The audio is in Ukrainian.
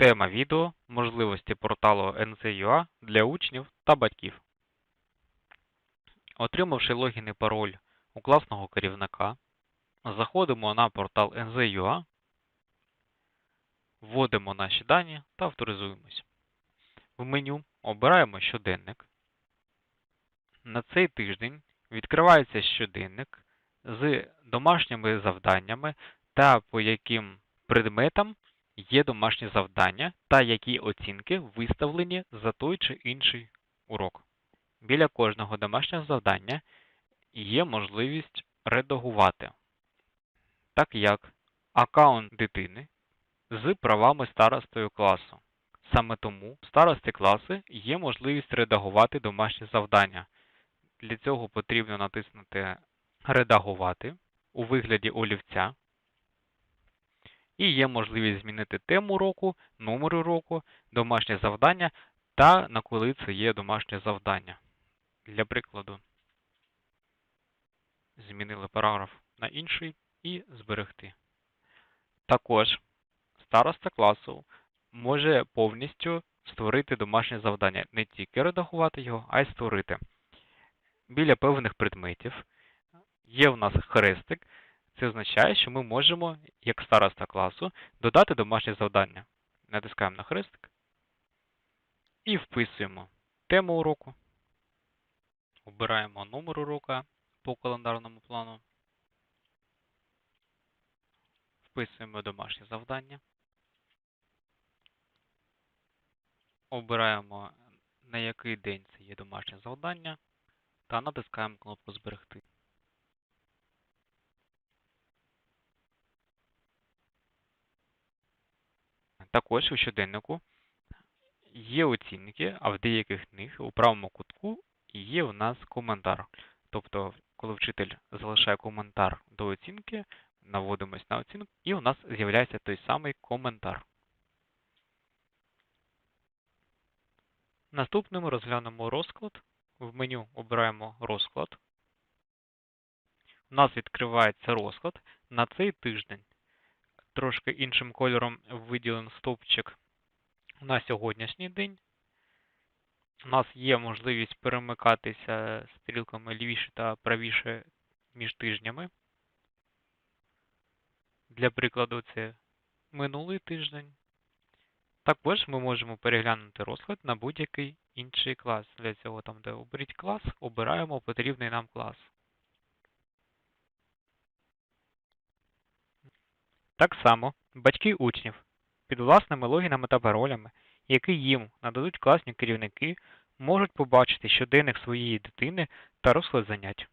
Тема відео можливості порталу NC.UA для учнів та батьків. Отримавши логін і пароль у класного керівника, заходимо на портал NZ.UA, вводимо наші дані та авторизуємось. В меню обираємо щоденник. На цей тиждень відкривається щоденник з домашніми завданнями та по яким предметам є домашні завдання та які оцінки виставлені за той чи інший урок. Біля кожного домашнього завдання є можливість редагувати, так як аккаунт дитини з правами старостою класу. Саме тому в старості класи є можливість редагувати домашні завдання. Для цього потрібно натиснути Редагувати у вигляді олівця. І є можливість змінити тему уроку, номер уроку, домашнє завдання та на коли це є домашнє завдання. Для прикладу, змінили параграф на інший і зберегти. Також староста класу може повністю створити домашнє завдання, не тільки редагувати його, а й створити. Біля певних предметів є в нас хрестик. Це означає, що ми можемо, як староста класу, додати домашнє завдання. Натискаємо на хрестик і вписуємо тему уроку. Обираємо номер урока по календарному плану. Вписуємо домашнє завдання. Обираємо, на який день це є домашнє завдання, та натискаємо кнопку Зберегти. Також у щоденнику є оцінки, а в деяких з них у правому кутку є у нас коментар. Тобто, коли вчитель залишає коментар до оцінки, наводимось на оцінку, і у нас з'являється той самий коментар. Наступним розглянемо розклад. В меню обираємо розклад. У нас відкривається розклад на цей тиждень. Трошки іншим кольором виділений стовпчик на сьогоднішній день. У нас є можливість перемикатися стрілками лівіше та правіше між тижнями. Для прикладу, це минулий тиждень. Також ми можемо переглянути розклад на будь-який інший клас. Для цього, там, де оберіть клас, обираємо потрібний нам клас. Так само батьки учнів під власними логінами та паролями, які їм нададуть класні керівники, можуть побачити щоденник своєї дитини та розклад занять.